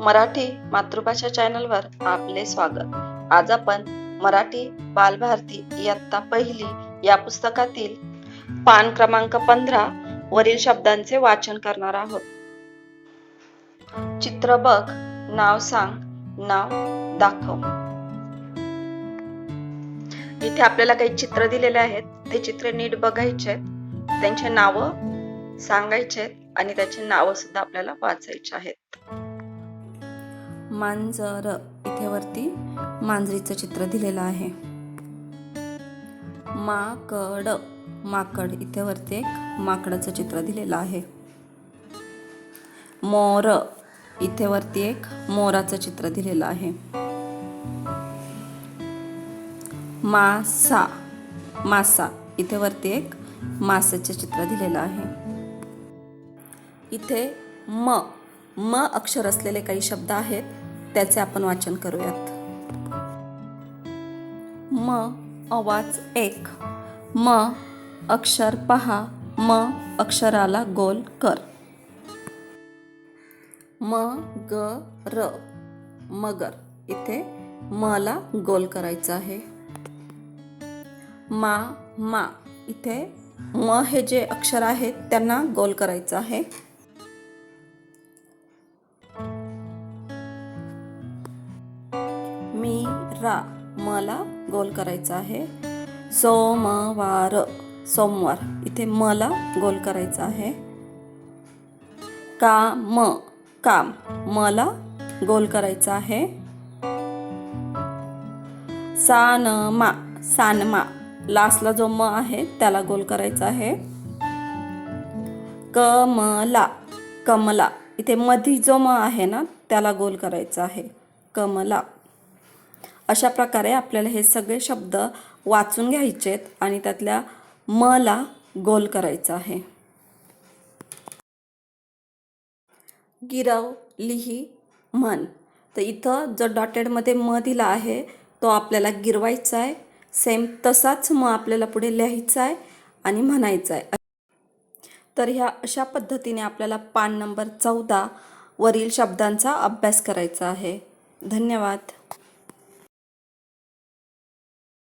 मराठी मातृभाषा चॅनलवर आपले स्वागत. आज आपण मराठी बालभारती इयत्ता पहिली या पुस्तकातील पान क्रमांक पंधरा वरील शब्दांचे वाचन करणार आहोत. चित्र बघ नाव सांग नाव दाखव. इथे आपल्याला काही चित्र दिलेले आहेत. ते चित्र नीट बघायचे त्यांचे नाव सांगायचे आणि त्याची नावं सुद्धा आपल्याला वाचायचे आहेत. मांजर इथे वरती मांजरीचं चित्र दिलेलं आहे. माकड माकड इथे वरती एक माकडाचं चित्र दिलेलं आहे. मोर इथे वरती एक मोराचं चित्र दिलेलं आहे. मासा मासा इथे वरती एक मासाचे चित्र दिलेलं आहे. इथे म म अक्षर असलेले काही शब्द आहेत त्याचे आपण वाचन करूयात. म आवाज एक. म अक्षर पहा. म अक्षराला गोल कर. म ग र मगर. इथे मला गोल करायचं आहे. मा मा. इथे म हे जे अक्षर आहेत त्यांना गोल करायचं आहे. अठरा. रा मला गोल करायचा आहे. सोमवार सोमवार. इथे मला गोल करायचा आहे. काम काम. मला गोल करायचा आहे. सानमा सानमा. लास्टला जो म आहे त्याला गोल करायचा आहे. कमला कमला. इथे मधी जो म आहे ना त्याला गोल करायचा आहे. कमला. अशा प्रकारे आपल्याला हे सगळे शब्द वाचून घ्यायचेत आणि त्यातल्या मला गोल करायचं आहे. गिरव लिही मन तर इथं जो डॉटेडमध्ये म दिला आहे तो आपल्याला गिरवायचा आहे. सेम तसाच म आपल्याला पुढे लिहायचा आहे आणि म्हणायचा आहे. तर ह्या अशा पद्धतीने आपल्याला पान नंबर चौदा वरील शब्दांचा अभ्यास करायचा आहे. धन्यवाद.